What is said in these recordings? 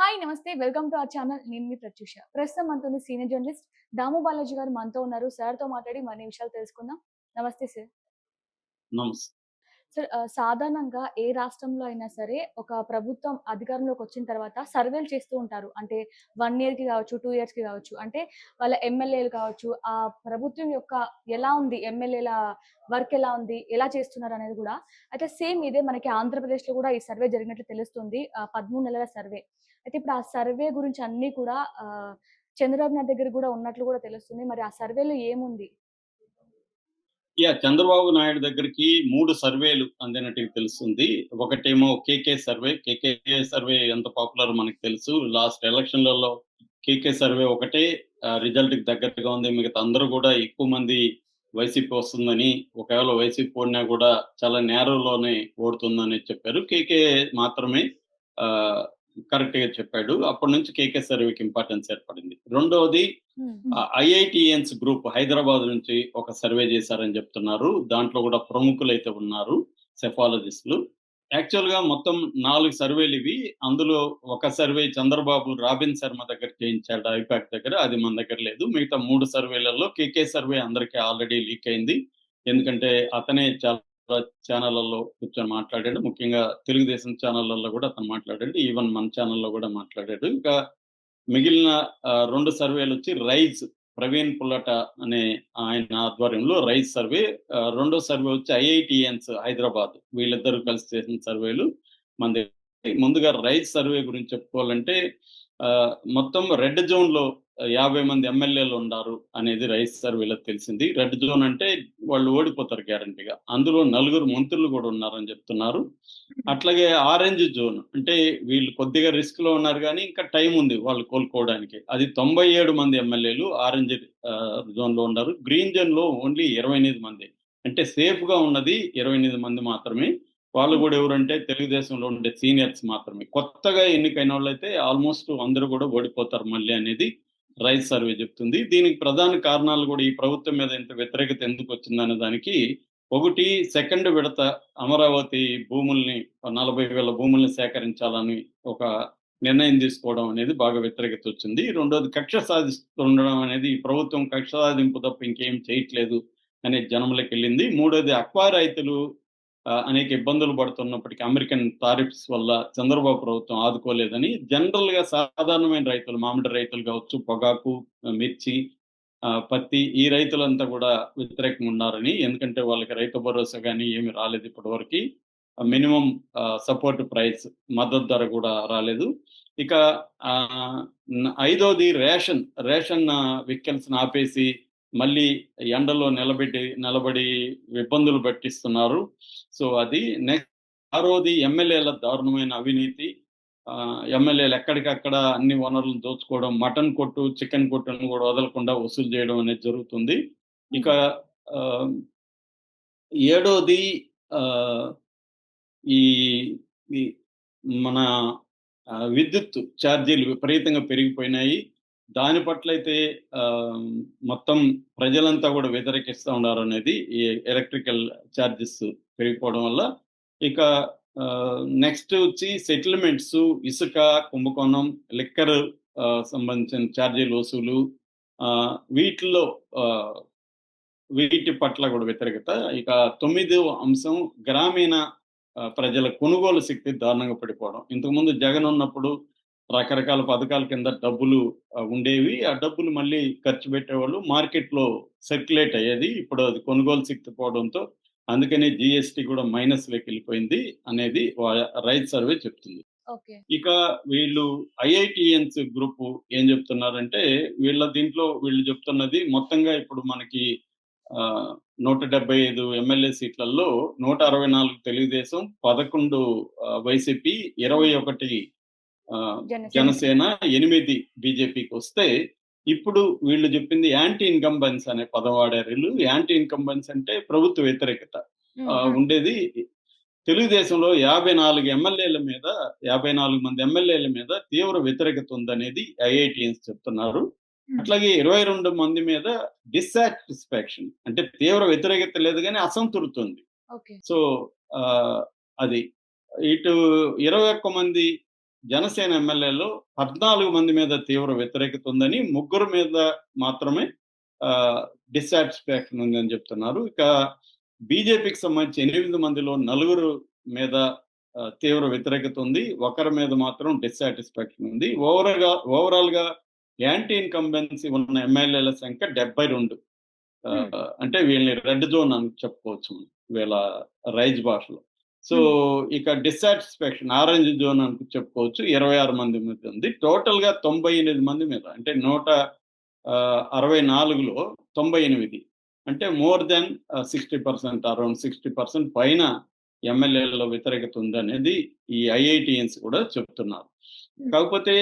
Hi నమస్తే. Welcome to our channel నేను మీ ప్రత్యూష. ప్రస్తుతం మనతో సీనియర్ జర్నలిస్ట్ దాము బాలాజీ గారు మనతో ఉన్నారు. సార్తో మాట్లాడి మరిన్ని విషయాలు తెలుసుకుందాం. నమస్తే సార్ నమస్తే. సార్ సాధారణంగా ఏ రాష్ట్రంలో అయినా సరే ఒక ప్రభుత్వం అధికారంలోకి వచ్చిన తర్వాత సర్వేలు చేస్తూ ఉంటారు. అంటే వన్ ఇయర్కి కావచ్చు టూ ఇయర్స్కి కావచ్చు. అంటే వాళ్ళ ఎమ్మెల్యేలు కావచ్చు ఆ ప్రభుత్వం యొక్క ఎలా ఉంది ఎమ్మెల్యేల వర్క్ ఎలా ఉంది ఎలా చేస్తున్నారు అనేది కూడా. అయితే సేమ్ ఇదే మనకి ఆంధ్రప్రదేశ్లో కూడా ఈ సర్వే జరిగినట్లు తెలుస్తుంది. పదమూడు నెలల సర్వే. అయితే ఇప్పుడు ఆ సర్వే గురించి అన్ని కూడా చంద్రబాబు నాయుడు దగ్గర కూడా ఉన్నట్లు కూడా తెలుస్తుంది. మరి ఆ సర్వేలో ఏముంది? యా చంద్రబాబు నాయుడు దగ్గరికి మూడు సర్వేలు అందినట్టు తెలుస్తుంది. ఒకటేమో కేకే సర్వే. కేకే సర్వే ఎంత పాపులర్ మనకు తెలుసు. లాస్ట్ ఎలక్షన్లలో కేకే సర్వే ఒకటే రిజల్ట్కి దగ్గరగా ఉంది. మిగతా అందరూ కూడా ఎక్కువ మంది వైసీపీ వస్తుందని ఒకవేళ వైసీపీ ఓడినా కూడా చాలా నేరోలోనే ఓడుతుందని చెప్పారు. కేకే మాత్రమే కరెక్ట్గా చెప్పాడు. అప్పటి నుంచి కేకే సర్వేకి ఇంపార్టెన్స్ ఏర్పడింది. రెండవది ఐఐటిఎన్స్ గ్రూప్ హైదరాబాద్ నుంచి ఒక సర్వే చేశారని చెప్తున్నారు. దాంట్లో కూడా ప్రముఖులు అయితే ఉన్నారు సెఫాలజిస్టులు. యాక్చువల్గా మొత్తం నాలుగు సర్వేలు ఇవి. అందులో ఒక సర్వే చంద్రబాబు రాబిన్ శర్మ దగ్గర చేయించాడు ఐపాక్ దగ్గర. అది మన దగ్గర లేదు. మిగతా మూడు సర్వేలలో కేకే సర్వే అందరికీ ఆల్రెడీ లీక్ అయింది. ఎందుకంటే అతనే చాలా ఛానళ్ళలో కూర్చొని మాట్లాడాడు. ముఖ్యంగా తెలుగుదేశం ఛానళ్ళలో కూడా అతను మాట్లాడాడు. ఈవెన్ మన ఛానల్లో కూడా మాట్లాడాడు. ఇంకా మిగిలిన రెండు సర్వేలు వచ్చి రైజ్ ప్రవీణ్ పుల్లట అనే ఆయన ఆధ్వర్యంలో రైజ్ సర్వే. రెండో సర్వే వచ్చి ఐఐటిఎన్స్ హైదరాబాద్. వీళ్ళిద్దరూ కలిసి చేసిన సర్వేలు. మన ముందుగా రైజ్ సర్వే గురించి చెప్పుకోవాలంటే ఆ, మొత్తం రెడ్ జోన్లో యాభై మంది ఎమ్మెల్యేలు ఉన్నారు అనేది రైస్ సర్వేలో తెలిసింది. రెడ్ జోన్ అంటే వాళ్ళు ఓడిపోతారు గ్యారంటీగా. అందులో నలుగురు మంత్రులు కూడా ఉన్నారని చెప్తున్నారు. అట్లాగే ఆరెంజ్ జోన్ అంటే వీళ్ళు కొద్దిగా రిస్క్లో ఉన్నారు కానీ ఇంకా టైం ఉంది వాళ్ళు కోలుకోవడానికి. అది తొంభై ఏడు మంది ఎమ్మెల్యేలు ఆరెంజ్ జోన్లో ఉన్నారు. గ్రీన్ జోన్లో ఓన్లీ ఇరవై ఎనిమిది మంది. అంటే సేఫ్గా ఉన్నది ఇరవై ఎనిమిది మంది మాత్రమే. వాళ్ళు కూడా ఎవరంటే తెలుగుదేశంలో ఉండే సీనియర్స్ మాత్రమే. కొత్తగా ఎన్నికైన వాళ్ళు అయితే ఆల్మోస్ట్ అందరూ కూడా ఓడిపోతారు మళ్ళీ అనేది రైస్ సర్వే చెప్తుంది. దీనికి ప్రధాన కారణాలు కూడా ఈ ప్రభుత్వం మీద ఇంత వ్యతిరేకత ఎందుకు వచ్చిందనే దానికి ఒకటి సెకండ్ విడత అమరావతి భూముల్ని నలభై వేల భూముల్ని సేకరించాలని ఒక నిర్ణయం తీసుకోవడం అనేది బాగా వ్యతిరేకత వచ్చింది. రెండోది కక్ష సాధిస్తుండడం అనేది ఈ ప్రభుత్వం కక్ష సాధింపు తప్ప ఇంకేం చేయట్లేదు అనే జనంలోకి వెళ్ళింది. మూడోది అక్వా రైతులు అనేక ఇబ్బందులు పడుతున్నప్పటికీ అమెరికన్ టారిఫ్స్ వల్ల చంద్రబాబు ప్రభుత్వం ఆదుకోలేదని జనరల్గా సాధారణమైన రైతులు మామిడి రైతులు కావచ్చు పొగాకు మిర్చి ఆ, పత్తి ఈ రైతులంతా కూడా వ్యతిరేకంగా ఉన్నారని ఎందుకంటే వాళ్ళకి రైతు భరోసా కానీ ఏమి రాలేదు ఇప్పటివరకు. మినిమం సపోర్ట్ ప్రైస్ మద్దతు ధర కూడా రాలేదు. ఇక ఆ, ఐదోది రేషన్ రేషన్ వెహికల్స్ ఆపేసి మళ్ళీ ఎండలో నిలబెట్టి నిలబడి ఇబ్బందులు పెట్టిస్తున్నారు. సో అది నెక్స్ట్ ఆరోది ఎమ్మెల్యేల దారుణమైన అవినీతి. ఎమ్మెల్యేలు ఎక్కడికక్కడ అన్ని వనరులను దోచుకోవడం మటన్ కొట్టు చికెన్ కొట్టును కూడా వదలకుండా వసూలు చేయడం అనేది జరుగుతుంది. ఇక ఏడోది ఈ మన విద్యుత్ ఛార్జీలు విపరీతంగా పెరిగిపోయినాయి. దాని పట్ల అయితే ఆ, మొత్తం ప్రజలంతా కూడా వ్యతిరేకిస్తూ ఉన్నారు అనేది ఈ ఎలక్ట్రికల్ ఛార్జెస్ పెరిగిపోవడం వల్ల. ఇక నెక్స్ట్ వచ్చి సెటిల్మెంట్స్ ఇసుక కుంభకోణం లిక్కర్ సంబంధించిన ఛార్జీలు వసూలు ఆ, ఆ, వీటి పట్ల కూడా వ్యతిరేకత. ఇక తొమ్మిది అంశం గ్రామీణ ప్రజల కొనుగోలు శక్తి దారుణంగా పడిపోవడం. ఇంతకుముందు జగన్ ఉన్నప్పుడు రకరకాల పథకాల కింద డబ్బులు ఉండేవి. ఆ డబ్బులు మళ్ళీ ఖర్చు పెట్టేవాళ్ళు. మార్కెట్లో సర్క్యులేట్ అయ్యేది. ఇప్పుడు అది కొనుగోలు శక్తి పోవడంతో అందుకని జిఎస్టీ కూడా మైనస్లోకి వెళ్ళిపోయింది అనేది రైతు సర్వే చెప్తుంది. ఇక వీళ్ళు ఐఐటిఎన్స్ గ్రూప్ ఏం చెప్తున్నారంటే వీళ్ళ దీంట్లో వీళ్ళు చెప్తున్నది మొత్తంగా ఇప్పుడు మనకి ఆ, నూట డెబ్బై ఐదు ఎమ్మెల్యే సీట్లలో నూట అరవై నాలుగు తెలుగుదేశం పదకొండు వైసీపీ ఇరవై ఒకటి జనసేన. ఎనిమిది బీజేపీకి వస్తే ఇప్పుడు వీళ్ళు చెప్పింది యాంటీ ఇన్కంబెన్స్ అనే పదం వాడారు వీళ్ళు యాంటీ ఇన్కంబెన్స్ అంటే ప్రభుత్వ వ్యతిరేకత. ఉండేది తెలుగుదేశంలో యాభై నాలుగు ఎమ్మెల్యేల మీద యాభై నాలుగు మంది ఎమ్మెల్యేల మీద తీవ్ర వ్యతిరేకత ఉందనేది ఐఐటిఎన్స్ చెప్తున్నారు. అట్లాగే ఇరవై రెండు మంది మీద డిస్సాటిస్ఫాక్షన్ అంటే తీవ్ర వ్యతిరేకత లేదు కానీ అసంతృప్తి ఉంది. సో అది ఇటు ఇరవై ఒక్క మంది జనసేన ఎమ్మెల్యేలో పద్నాలుగు మంది మీద తీవ్ర వ్యతిరేకత ఉందని ముగ్గురు మీద మాత్రమే డిస్సాటిస్ఫాక్షన్ ఉందని చెప్తున్నారు. ఇక బీజేపీకి సంబంధించి ఎనిమిది మందిలో నలుగురు మీద తీవ్ర వ్యతిరేకత ఉంది ఒకరి మీద మాత్రం డిస్సాటిస్ఫాక్షన్ ఉంది. ఓవరాల్గా ఓవరాల్గా యాంటీ ఇన్కంబెన్సీ ఉన్న ఎమ్మెల్యేల సంఖ్య డెబ్బై రెండు. అంటే వీళ్ళని రెడ్ జోన్ అని చెప్పుకోవచ్చు వీళ్ళ రైజ్ భాషలో. సో ఇక డిస్సాటిస్ఫాక్షన్ ఆరెంజ్ జోన్ అని చెప్పుకోవచ్చు. ఇరవై ఆరు మంది మీద ఉంది. టోటల్గా తొంభై ఎనిమిది మంది మీద అంటే నూట అరవై నాలుగులో తొంభై ఎనిమిది. అంటే more than sixty percent around sixty percent పైన ఎమ్మెల్యేలలో వ్యతిరేకత ఉందనేది ఈ ఐఐటిఎన్స్ కూడా చెప్తున్నారు. కాకపోతే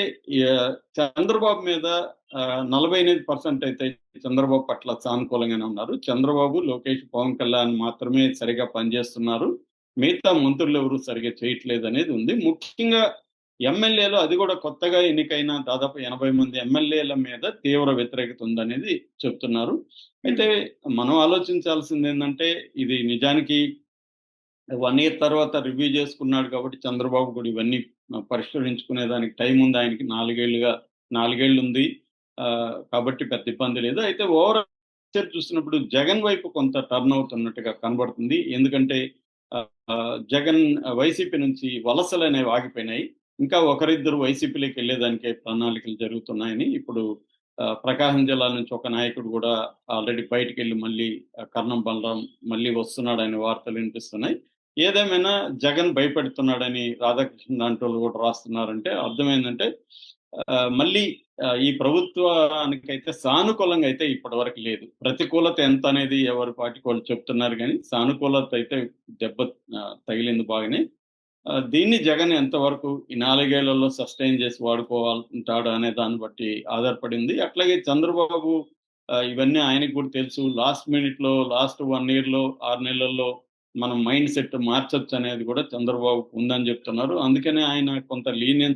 చంద్రబాబు మీద నలభై ఎనిమిది పర్సెంట్ అయితే చంద్రబాబు పట్ల సానుకూలంగానే ఉన్నారు. చంద్రబాబు లోకేష్ పవన్ కళ్యాణ్ మాత్రమే సరిగా పనిచేస్తున్నారు. మిగతా మంత్రులు ఎవరు సరిగా చేయట్లేదు అనేది ఉంది. ముఖ్యంగా ఎమ్మెల్యేలు అది కూడా కొత్తగా ఎన్నికైన దాదాపు ఎనభై మంది ఎమ్మెల్యేల మీద తీవ్ర వ్యతిరేకత ఉందనేది చెప్తున్నారు. అయితే మనం ఆలోచించాల్సింది ఏంటంటే ఇది నిజానికి వన్ ఇయర్ తర్వాత రివ్యూ చేసుకున్నాడు కాబట్టి చంద్రబాబు కూడా ఇవన్నీ పరిష్కరించుకునే దానికి టైం ఉంది. ఆయనకి నాలుగేళ్ళుగా నాలుగేళ్ళు ఉంది ఆ, కాబట్టి పెద్ద ఇబ్బంది లేదు. అయితే ఓవరాల్ చూసినప్పుడు జగన్ వైపు కొంత టర్న్ అవుతున్నట్టుగా కనబడుతుంది. ఎందుకంటే జగన్ వైసీపీ నుంచి వలసలు అనేవి ఆగిపోయినాయి. ఇంకా ఒకరిద్దరు వైసీపీలోకి వెళ్ళేదానికే ప్రణాళికలు జరుగుతున్నాయని ఇప్పుడు ఆ, ప్రకాశం జిల్లా నుంచి ఒక నాయకుడు కూడా ఆల్రెడీ బయటికి వెళ్ళి మళ్ళీ కర్ణం బలరాం మళ్ళీ వస్తున్నాడని వార్తలు వినిపిస్తున్నాయి. ఏదేమైనా జగన్ భయపెడుతున్నాడని రాధాకృష్ణ దాంట్లో కూడా రాస్తున్నారంటే అర్థమైందంటే ఆ, మళ్ళీ ఈ ప్రభుత్వానికైతే సానుకూలంగా అయితే ఇప్పటి వరకు లేదు. ప్రతికూలత ఎంత అనేది ఎవరి పాటికి వాళ్ళు చెప్తున్నారు కానీ సానుకూలత అయితే దెబ్బ తగిలింది బాగానే. దీన్ని జగన్ ఎంతవరకు ఈ నాలుగేళ్ళలో సస్టైన్ చేసి వాడుకోవాలంటాడు అనే దాన్ని బట్టి ఆధారపడింది. అట్లాగే చంద్రబాబు ఇవన్నీ ఆయనకు కూడా తెలుసు. లాస్ట్ మినిట్లో లాస్ట్ వన్ ఇయర్లో ఆరు నెలల్లో మనం మైండ్ సెట్ మార్చొచ్చు అనేది కూడా చంద్రబాబు ఉందని చెప్తున్నారు. అందుకనే ఆయన కొంత లీనియన్స్